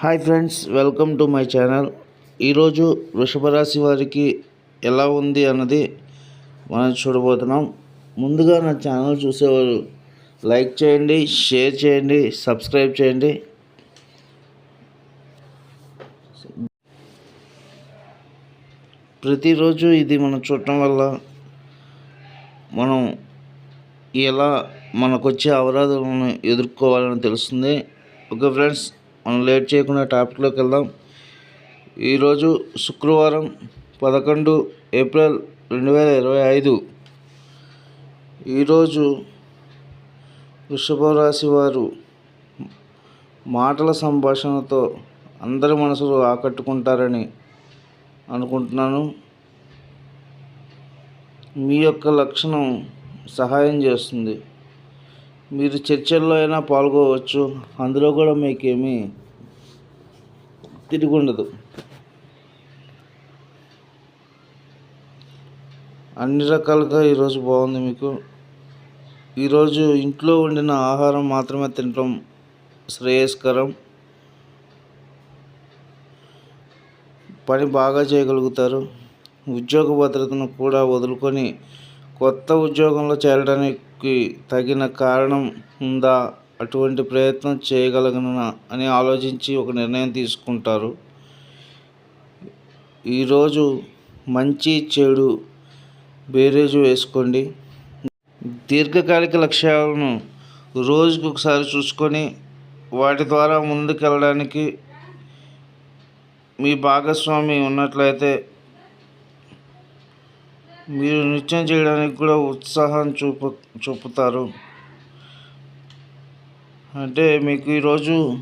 Hi friends welcome to my channel. ఈరోజు వృషభ రాశి వారికి ఎలా ఉంది అన్నది మనం చూడబోతున్నాం. ముందుగా నా ఛానల్ చూసేవారు లైక్ చేయండి షేర్ చేయండి సబ్స్క్రైబ్ చేయండి. ప్రతిరోజు ఇది మనం చూడటం వల్ల మనం ఎలా మనకు వచ్చే ఎదుర్కోవాలని తెలుస్తుంది. ఓకే ఫ్రెండ్స్ మనం లేట్ చేయకుండా టాపిక్లోకి వెళ్దాం. ఈరోజు శుక్రవారం పదకొండు ఏప్రిల్ రెండు వేల ఇరవై ఐదు. ఈరోజు వృషభ రాశి వారు మాటల సంభాషణతో అందరి మనసులు ఆకట్టుకుంటారని అనుకుంటున్నాను. మీ యొక్క లక్షణం సహాయం చేస్తుంది. మీరు చర్చల్లో అయినా పాల్గొవచ్చు. అందులో కూడా మీకేమీ తిరిగి ఉండదు అన్ని రకాలుగా ఈరోజు బాగుంది మీకు. ఈరోజు ఇంట్లో వండిన ఆహారం మాత్రమే తినటం శ్రేయస్కరం. పని బాగా చేయగలుగుతారు. ఉద్యోగ భద్రతను కూడా వదులుకొని కొత్త ఉద్యోగంలో చేరడానికి కి తగిన కారణం ఉందా? అటువంటి ప్రయత్నం చేయగలగనా అని ఆలోచించి ఒక నిర్ణయం తీసుకుంటారు. ఈరోజు మంచి చెడు బేరేజు వేసుకోండి. దీర్ఘకాలిక లక్ష్యాలను రోజుకు ఒకసారి చూసుకొని వాటి ద్వారా ముందుకెళ్ళడానికి మీ భాగస్వామి ఉన్నట్లయితే మీరు నృత్యం చేయడానికి కూడా ఉత్సాహం చూపు చూపుతారు. అంటే మీకు ఈరోజు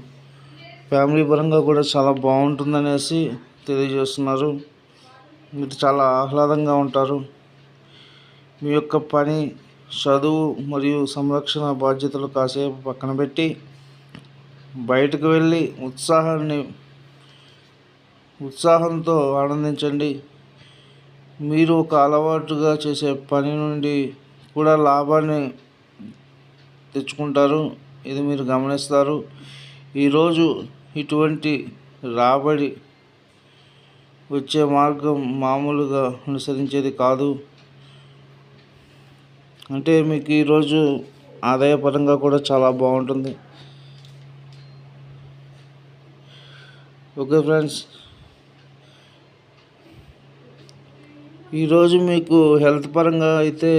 ఫ్యామిలీ పరంగా కూడా చాలా బాగుంటుందనేసి తెలియజేస్తున్నారు. మీరు చాలా ఆహ్లాదంగా ఉంటారు. మీ యొక్క పని చదువు మరియు సంరక్షణ బాధ్యతలు కాసేపు పక్కన పెట్టి బయటకు వెళ్ళి ఉత్సాహాన్ని ఉత్సాహంతో ఆనందించండి. మీరు ఒక అలవాటుగా చేసే పని నుండి కూడా లాభాన్ని తెచ్చుకుంటారు. ఇది మీరు గమనిస్తారు. ఈరోజు ఇటువంటి రాబడి వచ్చే మార్గం మామూలుగా అనుసరించేది కాదు. అంటే మీకు ఈరోజు ఆదాయపరంగా కూడా చాలా బాగుంటుంది. ఓకే ఫ్రెండ్స్ ఈరోజు మీకు హెల్త్ పరంగా అయితే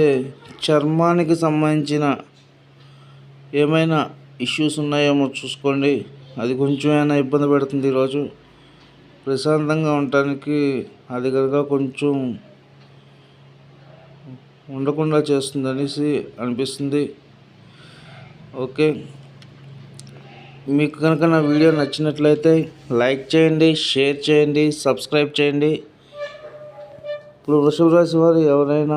చర్మానికి సంబంధించిన ఏమైనా ఇష్యూస్ ఉన్నాయేమో చూసుకోండి. అది కొంచెం ఏమైనా ఇబ్బంది పెడుతుంది ఈరోజు. ప్రశాంతంగా ఉండటానికి అది కనుక కొంచెం ఉండకుండా చేస్తుంది అనేసి అనిపిస్తుంది. ఓకే. మీకు కనుక నా వీడియో నచ్చినట్లయితే లైక్ చేయండి షేర్ చేయండి సబ్స్క్రైబ్ చేయండి. ఇప్పుడు వృషభ రాశి వారు ఎవరైనా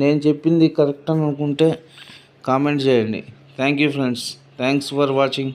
నేను చెప్పింది కరెక్ట్ అని అనుకుంటే కామెంట్ చేయండి. Thank you friends thanks for watching